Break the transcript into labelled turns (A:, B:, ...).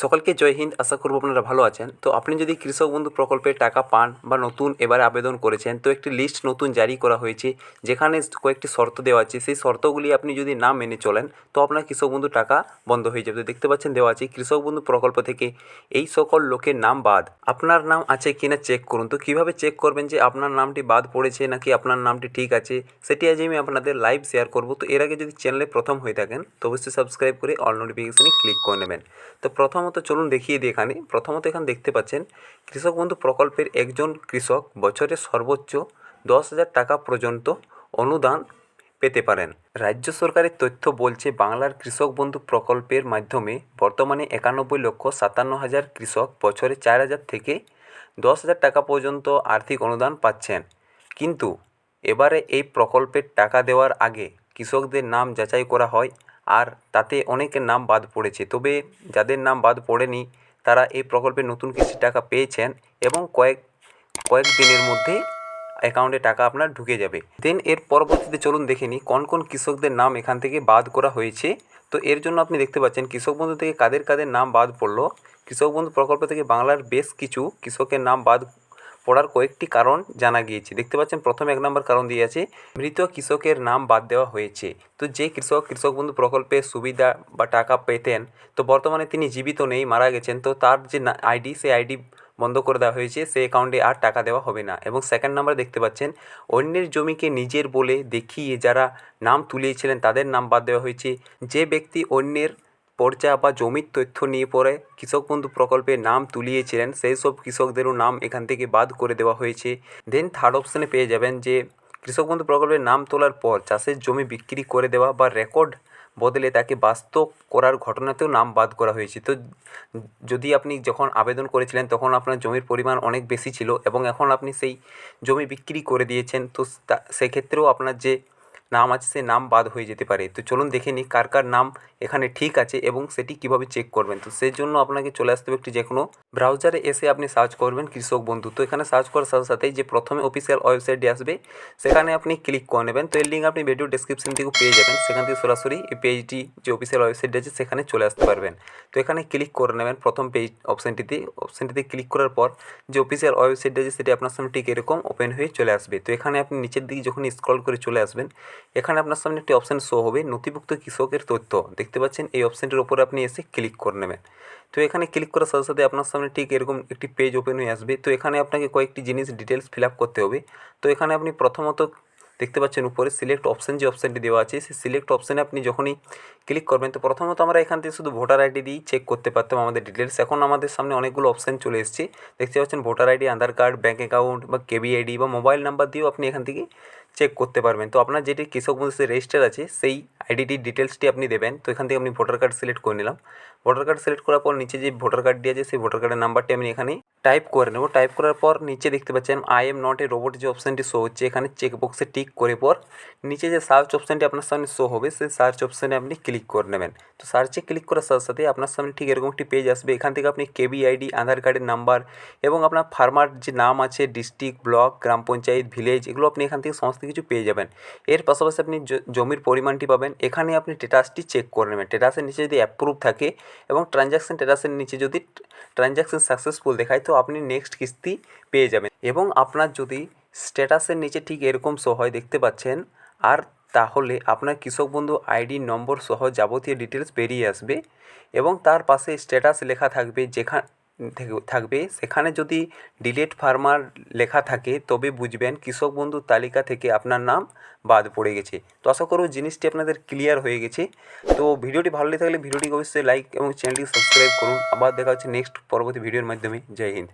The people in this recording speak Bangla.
A: সকলকে জয় হিন্দ, আশা করব আপনারা ভালো আছেন। তো আপনি যদি কৃষক বন্ধু প্রকল্পে টাকা পান বা নতুন এবারে আবেদন করেছেন, তো একটি লিস্ট নতুন জারি করা হয়েছে, যেখানে কয়েকটি শর্ত দেওয়া আছে। সেই শর্তগুলি আপনি যদি না মেনে চলেন, তো আপনার কৃষক বন্ধু টাকা বন্ধ হয়ে যাবে। দেখতে পাচ্ছেন দেওয়া আছে, কৃষক বন্ধু প্রকল্প থেকে এই সকল লোকের নাম বাদ, আপনার নাম আছে কিনা চেক করুন। তো কীভাবে চেক করবেন যে আপনার নামটি বাদ পড়েছে নাকি আপনার নামটি ঠিক আছে, সেটি আজ আমি আপনাদের লাইভ শেয়ার করব। তো এর আগে যদি চ্যানেলে প্রথম হয়ে থাকেন, তো অবশ্যই সাবস্ক্রাইব করে অল নোটিফিকেশানে ক্লিক করে নেবেন। তো প্রথমত চলুন দেখিয়ে দিই এখানে। প্রথমত এখানে দেখতে পাচ্ছেন, কৃষক বন্ধু প্রকল্পের একজন কৃষক বছরে সর্বোচ্চ দশ হাজার টাকা পর্যন্ত অনুদান পেতে পারেন। রাজ্য সরকারের তথ্য বলছে, বাংলার কৃষক বন্ধু প্রকল্পের মাধ্যমে বর্তমানে একানব্বই লক্ষ সাতান্ন হাজার কৃষক বছরে চার হাজার থেকে দশ হাজার টাকা পর্যন্ত আর্থিক অনুদান পাচ্ছেন। কিন্তু এবারে এই প্রকল্পের টাকা দেওয়ার আগে কৃষকদের নাম যাচাই করা হয় আর তাতে অনেকের নাম বাদ পড়েছে। তবে যাদের নাম বাদ পড়েনি, তারা এই প্রকল্পে নতুন কিস্তির টাকা পেয়েছেন এবং কয়েক কয়েক দিনের মধ্যেই অ্যাকাউন্টে টাকা আপনার ঢুকে যাবে। দেন এর পরবর্তীতে চলুন দেখে নিই, কোন কোন কৃষকদের নাম এখান থেকে বাদ করা হয়েছে। তো এর জন্য আপনি দেখতে পাচ্ছেন, কৃষক বন্ধু থেকে কাদের কাদের নাম বাদ পড়ল। কৃষক বন্ধু প্রকল্প থেকে বাংলার বেশ কিছু কৃষকের নাম বাদ পড়ার কয়েকটি কারণ জানা গিয়েছে। দেখতে পাচ্ছেন, প্রথম এক নম্বর কারণ দিয়ে আছে, মৃত কৃষকের নাম বাদ দেওয়া হয়েছে। তো যে কৃষক কৃষক বন্ধু প্রকল্পে সুবিধা বা টাকা পেতেন, তো বর্তমানে তিনি জীবিত নেই, মারা গেছেন, তো তার যে আইডি, সেই আইডি বন্ধ করে দেওয়া হয়েছে, সে অ্যাকাউন্টে আর টাকা দেওয়া হবে না। এবং সেকেন্ড নাম্বার দেখতে পাচ্ছেন, অন্যের জমিকে নিজের বলে দেখিয়ে যারা নাম তুলিয়েছিলেন তাদের নাম বাদ দেওয়া হয়েছে। যে ব্যক্তি অন্যের পর্চা বা জমির তথ্য নিয়ে পরে কৃষক বন্ধু প্রকল্পে নাম তুলিয়েছিলেন। সেই সব কৃষকদেরও নাম এখান থেকে বাদ করে দেওয়া হয়েছে। দেন থার্ড অপশানে পেয়ে যাবেন যে, কৃষক বন্ধু প্রকল্পের নাম তোলার পর চাষের জমি বিক্রি করে দেওয়া বা রেকর্ড বদলে তাকে বাস্তব করার ঘটনাতেও নাম বাদ করা হয়েছে। তো যদি আপনি যখন আবেদন করেছিলেন, তখন আপনার জমির পরিমাণ অনেক বেশি ছিল এবং এখন আপনি সেই জমি বিক্রি করে দিয়েছেন। তো, সেক্ষেত্রেও আপনার যে নাম আছে, সে নাম বাদ হয়ে যেতে পারে। তো চলুন দেখে নিই কার কার নাম এখানে ঠিক আছে এবং সেটি কীভাবে চেক করবেন। তো সেই জন্য আপনাকে চলে আসতে হবে একটি যে কোনো ব্রাউজারে এসে আপনি সার্চ করবেন কৃষক বন্ধু। তো এখানে সার্চ করার সাথে সাথেই যে প্রথমে অফিসিয়াল ওয়েবসাইটটি আসবে, সেখানে আপনি ক্লিক করে নেবেন। তো এর লিঙ্ক আপনি ভিডিও ডিসক্রিপশন থেকে পেয়ে যাবেন। সেখান থেকে সরাসরি এই পেজটি যে অফিসিয়াল ওয়েবসাইটটি আছে, সেখানে চলে আসতে পারবেন। তো এখানে ক্লিক করে নেবেন প্রথম পেজ অপশানটিতে অপশানটিতে ক্লিক করার পর যে অফিসিয়াল ওয়েবসাইট আছে, সেটি আপনার সামনে ঠিক এরকম ওপেন হয়ে চলে আসবে। তো এখানে আপনি নিচের দিকে যখন স্ক্রল করে চলে আসবেন, এখানে আপনার সামনে একটি অপশান শো হবে, নথিভুক্ত কৃষকের তথ্য। দেখতে পাচ্ছেন, এই অপশানটির ওপরে আপনি এসে ক্লিক করে নেবেন। তো এখানে ক্লিক করার সাথে সাথে আপনার সামনে ঠিক এরকম একটি পেজ ওপেন হয়ে আসবে। তো এখানে আপনাকে কয়েকটি জিনিস ডিটেলস ফিল আপ করতে হবে। তো এখানে আপনি প্রথমত দেখতে পাচ্ছেন উপরে সিলেক্ট অপশান যে অপশানটি দেওয়া আছে, সেই সিলেক্ট অপশানে আপনি যখনই ক্লিক করবেন, তো প্রথমত আমরা এখান থেকে শুধু ভোটার আইডি দিয়েই চেক করতে পারতাম আমাদের ডিটেলস এখন আমাদের সামনে অনেকগুলো অপশান চলে এসেছে। দেখতে পাচ্ছেন voter ID Aadhaar card bank account বা কেবি আইডি বা মোবাইল নাম্বার দিয়েও আপনি এখান থেকে চেক করতে পারবেন। তো আপনার যেটি কৃষক বন্ধু রেজিস্টার আছে, সেই আইডিটির ডিটেলসটি আপনি দেবেন। তো এখান থেকে আপনি ভোটার কার্ড সিলেক্ট করে নিলাম। ভোটার কার্ড সিলেক্ট করার পর নিচে যে ভোটার কার্ডটি আছে, সেই ভোটার কার্ডের নাম্বারটি আমি এখানে টাইপ করে নেব। টাইপ করার পর নিচে দেখতে পাচ্ছেন I am not a robot যে অপশানটি শো হচ্ছে, এখানে চেক বক্সে টিক করে পর নিচে যে সার্চ অপশানটি আপনার সামনে শো হবে, সেই সার্চ অপশানে আপনি ক্লিক করে নেবেন। তো সার্চে ক্লিক করার সাথে সাথে আপনার সামনে ঠিক এরকম একটি পেজ আসবে। এখান থেকে আপনি কেবি আইডি আধার কার্ডের নাম্বার এবং আপনার ফার্মার যে নাম আছে ডিস্ট্রিক্ট ব্লক গ্রাম পঞ্চায়েত ভিলেজ এগুলো আপনি এখান থেকে সমস্ত কিছু পেয়ে যাবেন। এর পাশাপাশি আপনি জমির পরিমাণটি পাবেন। এখানে আপনি স্টেটাসটি চেক করে নেবেন। স্টেটাসের নিচে যদি অ্যাপ্রুভ থাকে এবং ট্রানজ্যাকশান স্টেটাসের নিচে যদি ট্রানজ্যাকশান সাকসেসফুল দেখায়, তো আপনি নেক্সট কিস্তি পেয়ে যাবেন। এবং আপনার যদি স্ট্যাটাসের নিচে ঠিক এরকম শো হয় দেখতে পাচ্ছেন, আর তাহলে আপনার কৃষক বন্ধু আইডি নম্বর সহ যাবতীয় ডিটেলস বেরিয়ে আসবে এবং তার পাশে স্ট্যাটাস লেখা থাকবে যেখানে থাকবে। সেখানে যদি ডিলেট ফার্মার লেখা থাকে, তবে বুঝবেন কৃষক বন্ধুর তালিকা থেকে আপনার নাম বাদ পড়ে গেছে। তো আশা করব জিনিসটি আপনাদের ক্লিয়ার হয়ে গেছে। তো ভিডিওটি ভালো লেগে থাকলে ভিডিওটি অবশ্যই লাইক এবং চ্যানেলটি সাবস্ক্রাইব করুন। আবার দেখা হচ্ছে নেক্সট পরবর্তী ভিডিওর মাধ্যমে। জয় হিন্দ।